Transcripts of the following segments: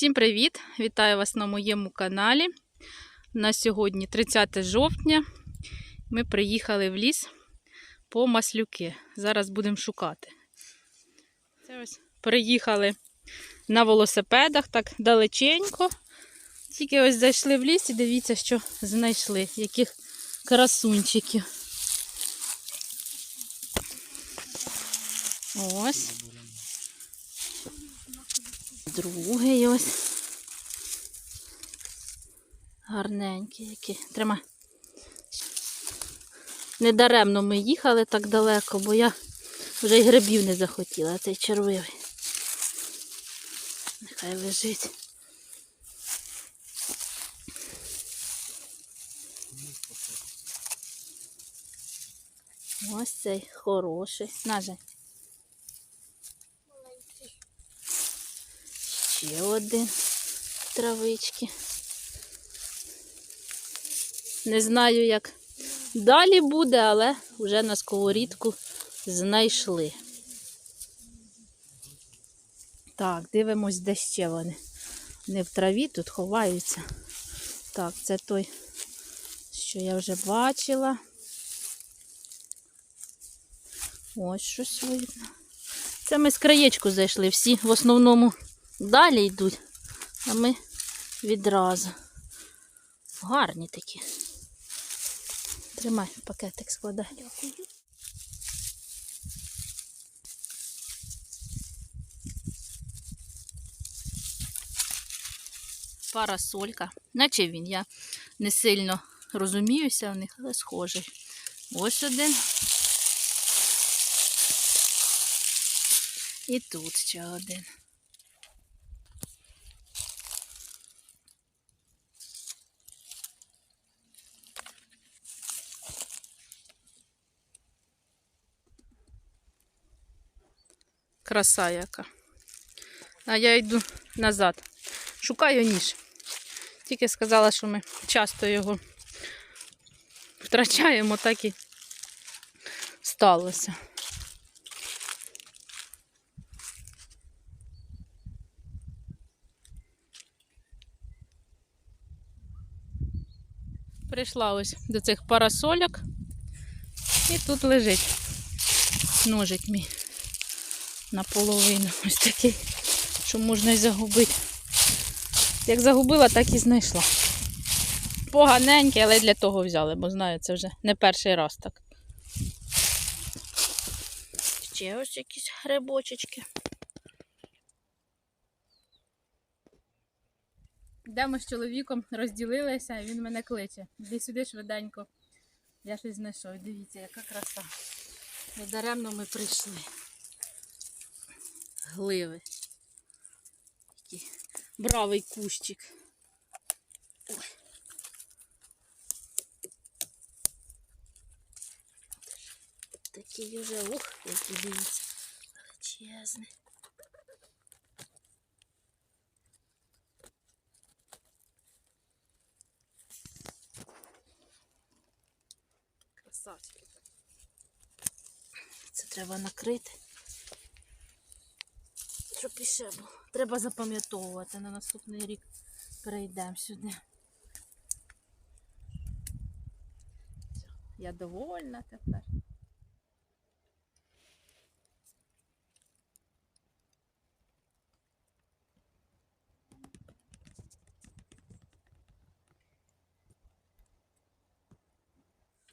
Всім привіт! Вітаю вас на моєму каналі. На сьогодні 30 жовтня. Ми приїхали в ліс по маслюки. Зараз будемо шукати. Це ось приїхали на велосипедах так далеченько. Тільки ось зайшли в ліс і дивіться, що знайшли, яких красунчиків. Ось. Другий ось. Гарненький який. Тримай. Недаремно ми їхали так далеко, бо я вже й грибів не захотіла, цей червивий. Нехай лежить. Ось цей хороший. Наже. Ще один травички. Не знаю, як далі буде, але вже на сковорідку знайшли. Так, дивимось, де ще вони. Не в траві, тут ховаються. Так, це той, що я вже бачила. Ось щось видно. Це ми з краєчку зайшли. Всі в основному далі йдуть, а ми відразу. Гарні такі. Тримай, пакетик складай. Дякую. Парасолька. Наче він. Я не сильно розуміюся в них, але схожий. Ось один. І тут ще один. Краса яка. А я йду назад. Шукаю ніж. Тільки сказала, що ми часто його втрачаємо, так і сталося. Прийшла ось до цих парасольок і тут лежить ножик мій наполовину. Ось такий, що можна й загубити. Як загубила, так і знайшла. Поганеньке, але для того взяли, бо знаю, це вже не перший раз так. Ще ось якісь грибочечки. Де з чоловіком розділилися, і він мене кличе. Іди сюди швиденько. Я щось знайшов. Дивіться, яка краса. Недаремно ми прийшли. Гливи. Такий бравий кущик. Такий уже, ух, який дивіться, величезний. Красавчики. Це треба накрити. Щоб іще було. Треба запам'ятовувати на наступний рік. Перейдемо сюди. Я довольна тепер.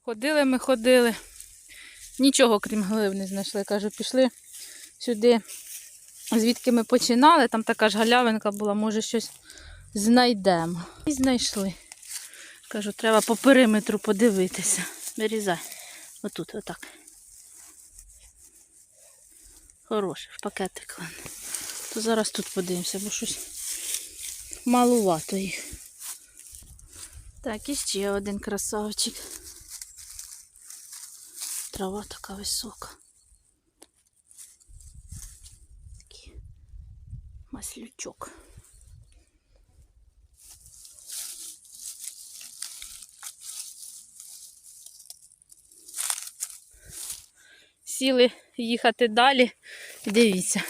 Ходили ми, ходили. Нічого, крім глив, не знайшли. Кажу, пішли сюди, звідки ми починали. Там така ж галявинка була, може щось знайдемо. І знайшли. Кажу, треба по периметру подивитися. Вирізай. Отут, отак. Хороше, в пакетик. То зараз тут подивимося, бо щось малувато їх. Так, і ще один красавчик. Трава така висока. Такий маслючок. Сіли їхати далі. Дивіться,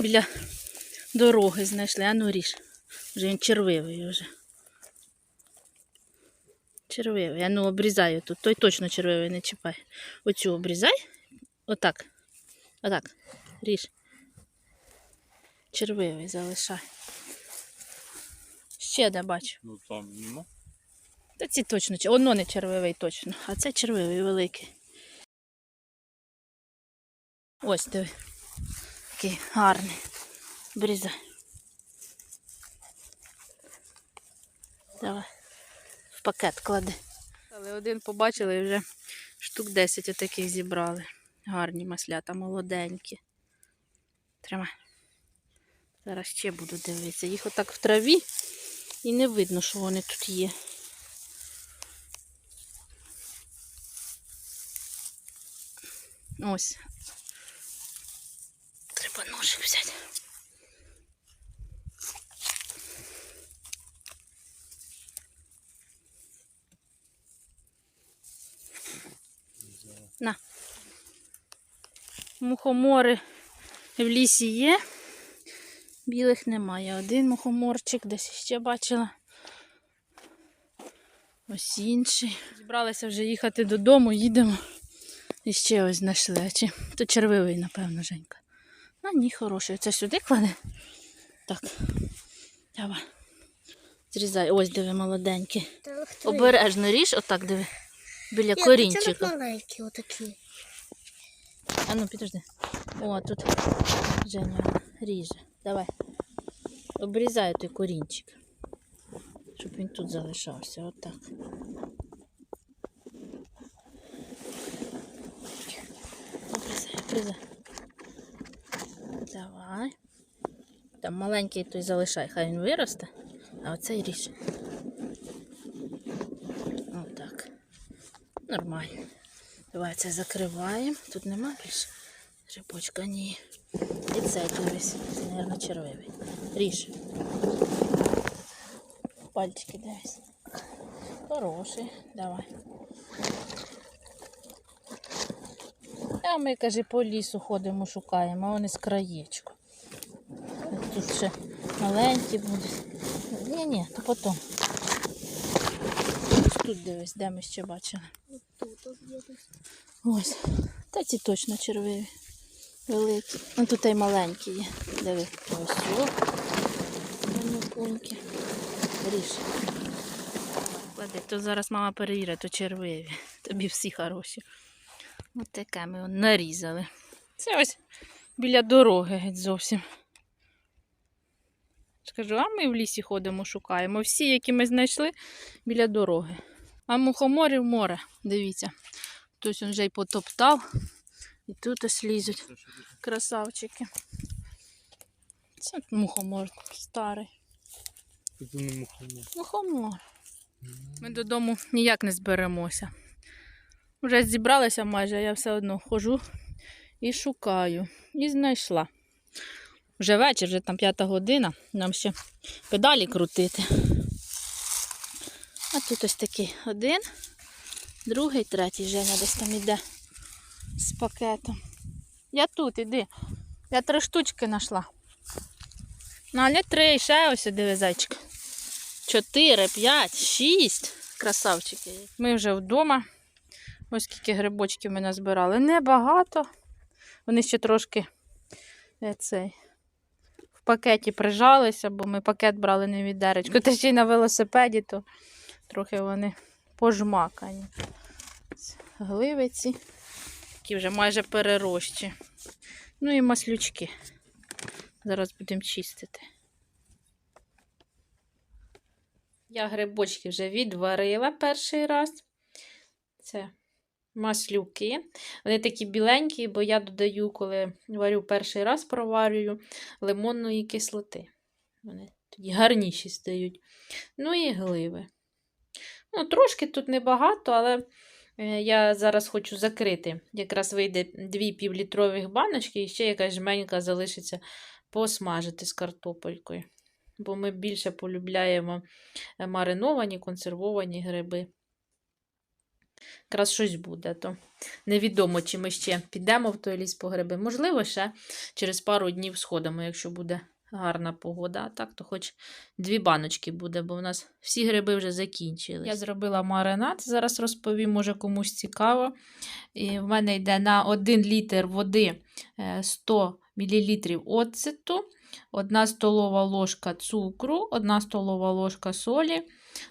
біля дороги знайшли. А ну ріж. Вже він червивий вже. Червивий. Я ну обрізаю тут. Той точно червивий не чіпай. Оцю обрізай. Отак. Отак. Ріж. Червивий залишай. Ще де бачу. Ну там нема. Та ці точно, воно не червивий точно, а це червивий великий. Ось диви. Такий гарний. Обрізай. Давай. В пакет клади. Але один побачили і вже штук 10 отаких зібрали. Гарні маслята, молоденькі. Тримай. Зараз ще буду дивитися. Їх отак в траві і не видно, що вони тут є. Ось. Треба ножик взяти. На. Мухомори в лісі є. Білих немає. Один мухоморчик десь ще бачила. Ось інший. Зібралися вже їхати додому, їдемо. І ще ось знайшли. Чи то червивий, напевно, Женька. А ні, хороший. Це сюди кладе? Так. Давай. Зрізай. Ось диви, молоденький. Обережно ріж, отак диви. Біля Це корінчика. маленькі отакі. А ну підожди. О, тут Женя ріже. Давай. Обрізай той корінчик. Щоб він тут залишався. Отак. Обрізай, обрізай. Давай. Там маленький той залишай, хай він виросте, а оцей ріж. Отак. Нормально. Давай це закриваємо. Тут нема більше грибочка, ні. І. Це, мабуть, червивий. Ріж. Пальчики дивись. Хороший. Давай. А ми, каже, по лісу ходимо, шукаємо, а вони з краєчку. Тут ще маленькі будуть. Ні, ні, то потім. Тут дивись, де ми ще бачили. Ось. Та ці точно червиві. Великі. Ну тут і маленькі є. Диви. Ось о. Манюпуньки. Ріж. Клади, то зараз мама перевірить, то червиві. Тобі всі хороші. Ось таке ми нарізали. Це ось біля дороги геть зовсім. Скажу, а ми в лісі ходимо, шукаємо. Всі, які ми знайшли, біля дороги. А мухоморів море, дивіться. Хтось він вже й потоптав. І тут ось лізуть красавчики. Це мухомор старий. Тут не мухомор. Мухомор. Ми додому ніяк не зберемося. Вже зібралися майже, а я все одно хожу і шукаю. І знайшла. Вже вечір, вже там п'ята година, нам ще педалі крутити. А тут ось такий один, другий, третій Женя десь там іде з пакетом. Я тут, іди. Я три штучки знайшла. Ну, але три, ще ось диви зайчик. Чотири, п'ять, шість. Красавчики. Ми вже вдома. Ось скільки грибочків ми назбирали. Небагато. Вони ще трошки е, цей, в пакеті прижалися, бо ми пакет брали не відеречко. Та ще й на велосипеді, то трохи вони пожмакані. Гливиці, які вже майже перерощі. Ну і маслючки. Зараз будемо чистити. Я грибочки вже відварила перший раз. Це маслюки. Вони такі біленькі, бо я додаю, коли варю перший раз, проварюю лимонної кислоти. Вони тоді гарніші стають. Ну і гливи. Ну, трошки тут небагато, але я зараз хочу закрити. Якраз вийде дві півлітрових баночки, і ще якась жменька залишиться посмажити з картопелькою. Бо ми більше полюбляємо е, мариновані, консервовані гриби. Якраз щось буде, то невідомо, чи ми ще підемо в той ліс по гриби. Можливо, ще через пару днів сходимо, якщо буде гарна погода. Так, то хоч дві баночки буде, бо в нас всі гриби вже закінчились. Я зробила маринад, зараз розповім, може комусь цікаво. І в мене йде на 1 літр води е, 100 мл оцету, 1 столова ложка цукру, 1 столова ложка солі,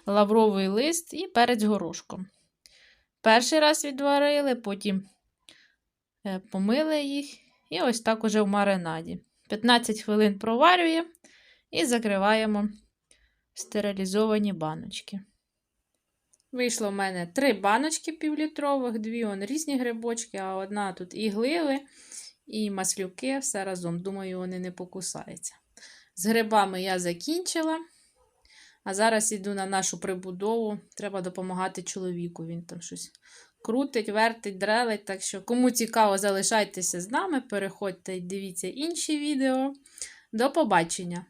лавровий лист і перець горошком. Перший раз відварили, потім е, помили їх і ось так уже в маринаді. 15 хвилин проварюємо і закриваємо стерилізовані баночки. Вийшло в мене три баночки півлітрових, дві он різні грибочки, а одна тут і гливи, і маслюки, все разом. Думаю, вони не покусаються. З грибами я закінчила. А зараз йду на нашу прибудову. Треба допомагати чоловіку. Він там щось крутить, вертить, дрелить. Так що, кому цікаво, залишайтеся з нами, переходьте і дивіться інші відео. До побачення!